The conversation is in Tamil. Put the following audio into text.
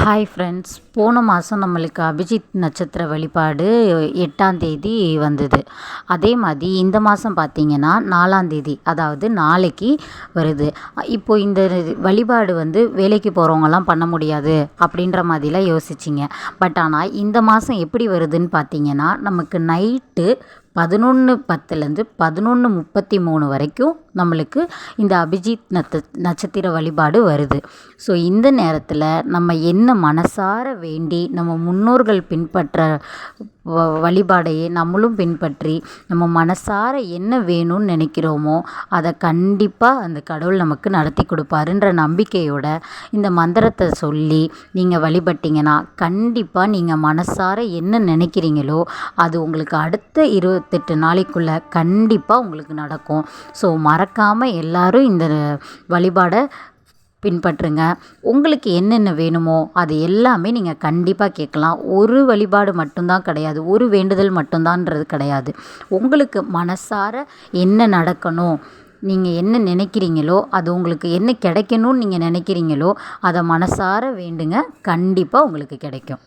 ஹாய் ஃப்ரெண்ட்ஸ் போன மாதம் நம்மளுக்கு அபிஜித் நட்சத்திர வழிபாடு எட்டாம் தேதி வந்தது. அதே மாதிரி இந்த மாதம் பார்த்திங்கன்னா நாலாம் தேதி அதாவது நாளைக்கு வருது. இப்போது இந்த வழிபாடு வந்து வேலைக்கு போகிறவங்கலாம் பண்ண முடியாது அப்படின்ற மாதிரிலாம் யோசிச்சிங்க. பட் ஆனால் இந்த மாதம் எப்படி வருதுன்னு பார்த்திங்கன்னா நமக்கு நைட்டு பதினொன்று பத்துலேருந்து பதினொன்று முப்பத்தி மூணு வரைக்கும் நம்மளுக்கு இந்த அபிஜித் நத்த நட்சத்திர வழிபாடு வருது. ஸோ இந்த நேரத்தில் நம்ம என்ன மனசார வேண்டி நம்ம முன்னோர்கள் பின்பற்ற வ வழிபாடையே நம்மளும் பின்பற்றி நம்ம மனசார என்ன வேணும்னு நினைக்கிறோமோ அதை கண்டிப்பாக அந்த கடவுள் நமக்கு நடத்தி கொடுப்பாருன்ற நம்பிக்கையோட இந்த மந்திரத்தை சொல்லி நீங்கள் வழிபட்டிங்கன்னா கண்டிப்பாக நீங்கள் மனசார என்ன நினைக்கிறீங்களோ அது உங்களுக்கு அடுத்த இருபத்தெட்டு நாளைக்குள்ளே கண்டிப்பாக உங்களுக்கு நடக்கும். ஸோ மறக்காமல் எல்லோரும் இந்த வழிபாடை பின்பற்றுங்க. உங்களுக்கு என்னென்ன வேணுமோ அது எல்லாமே நீங்கள் கண்டிப்பாக கேட்கலாம். ஒரு வழிபாடு மட்டும்தான் கிடையாது. ஒரு வேண்டுதல் மட்டும்தான்றது கிடையாது. உங்களுக்கு மனசார என்ன நடக்கணும் நீங்கள் என்ன நினைக்கிறீங்களோ அது உங்களுக்கு என்ன கிடைக்கணும்னு நீங்கள் நினைக்கிறீங்களோ அதை மனசார வேண்டுங்க. கண்டிப்பாக உங்களுக்கு கிடைக்கும்.